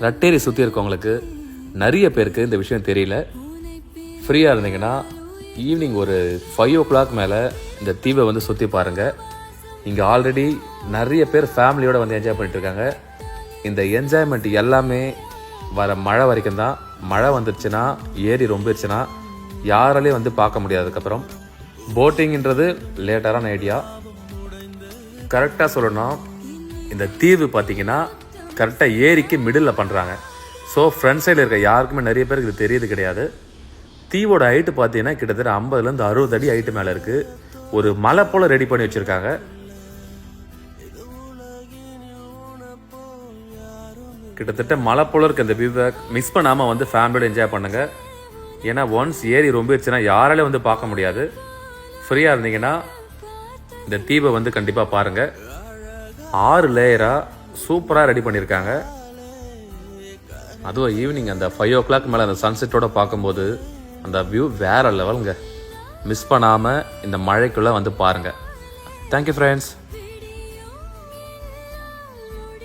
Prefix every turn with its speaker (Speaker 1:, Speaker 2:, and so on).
Speaker 1: ரட்டேரி சுற்றி இருக்கவங்களுக்கு நிறைய பேருக்கு இந்த விஷயம் தெரியல. ஃப்ரீயாக இருந்தீங்கன்னா ஈவினிங் ஒரு ஃபைவ் ஓ கிளாக் மேலே இந்த தீவை வந்து சுற்றி பாருங்கள் இங்கே ஆல்ரெடி நிறைய பேர் ஃபேமிலியோடு வந்து என்ஜாய் பண்ணிட்டுருக்காங்க இந்த என்ஜாய்மெண்ட் எல்லாமே வர மழை வரைக்கும் தான். மழை வந்துருச்சுன்னா ஏரி ரொம்பிருச்சுன்னா யாராலையும் வந்து பார்க்க முடியாதுக்கப்புறம் போட்டிங்கிறது லேட்டரான ஐடியா கரெக்டாக சொல்லணும் இந்த தீவு பார்த்தீங்கன்னா கரெக்டாக ஏரிக்கு மிடில் பண்ணுறாங்க ஸோ ஃப்ரண்ட் சைடில் இருக்க யாருக்குமே நிறைய பேருக்கு இது தெரியுது கிடையாது. தீவோட ஹைட்டு பார்த்தீங்கன்னா கிட்டத்தட்ட ஐம்பதுலேருந்து அறுபது அடி ஹைட்டு மேலே இருக்குது ஒரு மலை போல் ரெடி பண்ணி வச்சுருக்காங்க. கிட்டத்தட்ட மலை போல இருக்க இந்த வியூவை மிஸ் பண்ணாமல் வந்து ஃபேமிலியோட என்ஜாய் பண்ணுங்கள் ஏன்னா ஒன்ஸ் ஏரி ரொம்பிடுச்சுன்னா யாராலையும் வந்து பார்க்க முடியாது. ஃப்ரீயாக இருந்தீங்கன்னா இந்த தீவை வந்து கண்டிப்பாக பாருங்கள் ஆறு லேயராக சூப்பராக ரெடி பண்ணியிருக்காங்க அதுவும் ஈவினிங் அந்த ஃபைவ் ஓ கிளாக் மேலே அந்த சன்செட்டோட பார்க்கும்போது அந்த வியூ வேற லெவலுங்க மிஸ் பண்ணாமல் இந்த மழைக்குள்ளே வந்து பாருங்கள் தேங்க்யூ ஃப்ரெண்ட்ஸ்